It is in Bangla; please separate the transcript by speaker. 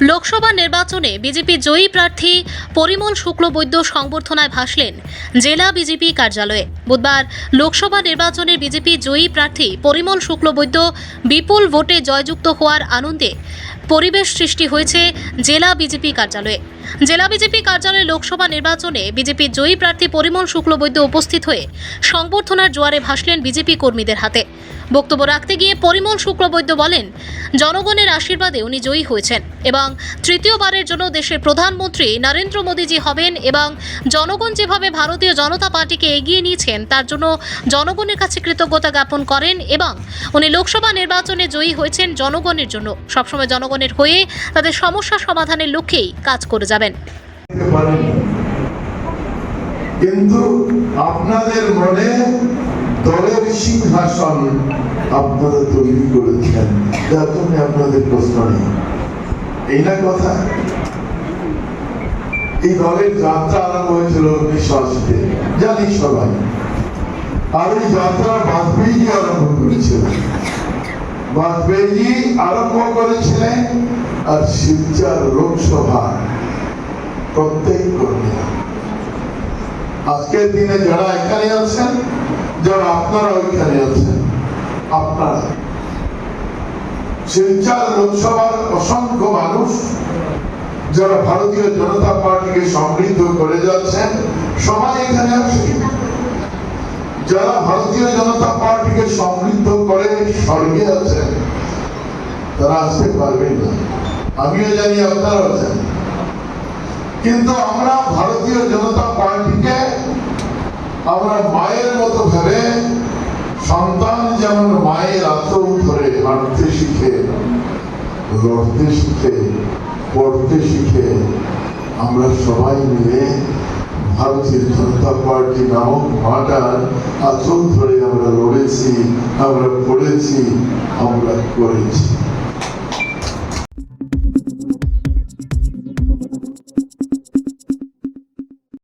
Speaker 1: লোকসভা নির্বাচনে বিজেপি জয়ী প্রার্থী পরিমল শুক্লবৈদ্য সংবর্ধনায় ভাসলেন জেলা বিজেপি কার্যালয়ে। বুধবার লোকসভা নির্বাচনে বিজেপি জয়ী প্রার্থী পরিমল শুক্লবৈদ্য বিপুল ভোটে জয়যুক্ত হওয়ার আনন্দে পরিবেশ সৃষ্টি হয়েছে জেলা বিজেপি কার্যালয়ে। জেলা বিজেপি কার্যালয়ে লোকসভা নির্বাচনে বিজেপি জয়ী প্রার্থী পরিমল শুক্লবৈদ্য উপস্থিত হয়ে সংবর্ধনার জোয়ারে ভাসলেন বিজেপি কর্মীদের হাতে। বক্তব্য রাখতে গিয়ে পরিমল শুক্লবৈদ্য বলেন, জনগণের আশীর্বাদে উনি জয়ী হয়েছেন এবং তৃতীয়বারের জন্য দেশের প্রধানমন্ত্রী নরেন্দ্র মোদীজি হবেন এবং জনগণ যেভাবে ভারতীয় জনতা পার্টিকে এগিয়ে নিয়েছেন, তার জন্য জনগণের কাছে কৃতজ্ঞতা জ্ঞাপন করেন এবং উনি লোকসভা নির্বাচনে জয়ী হয়েছেন জনগণের জন্য। সবসময় জনগণের হয়ে তাদের সমস্যা সমাধানের লক্ষ্যেই কাজ করে যাবেন
Speaker 2: পারেনি। কিন্তু আপনাদের মনে দলের সিংহাসন আপনারা তৈরি করেছেন। যার জন্য আপনাদের প্রশ্ন এই না কথা? এই দলের যাত্রা আরম্ভ হয়েছিল উনিশশো আশিতে জানি সবাই। আর এই যাত্রা বাজপেয়ী আরম্ভ করেছিলেন বাজপেয়ী আরম্ভ করেছিলেন আর শিলচর লোকসভা। প্রত্যেক আজকের দিনে যারা এখানে আছেন, যারা আপনারা ওইখানে আছেন, আপনারা। লোকসভার অসংখ্য মানুষ, যারা ভারতীয় জনতা পার্টিকে সমৃদ্ধ করে যাচ্ছেন, সবাই এখানে যারা ভারতীয় জনতা পার্টিকে সমৃদ্ধ করে স্বর্গে আছেন, তারা আসতে পারবেন না। আমিও জানি আপনারাও জানেন। কিন্তু আমরা ভারতীয় জনতা পার্টিকে আমরা মায়ের মতো ভেবে সন্তান যেমন মায়ের আত্ম ধরে হাঁটতে শিখে, লড়তে শিখে, পড়তে শিখে, আমরা সবাই মিলে ভারতীয় জনতা পার্টি নামক মাটার আচল ধরে আমরা লড়েছি, আমরা পড়েছি আমরা করেছি।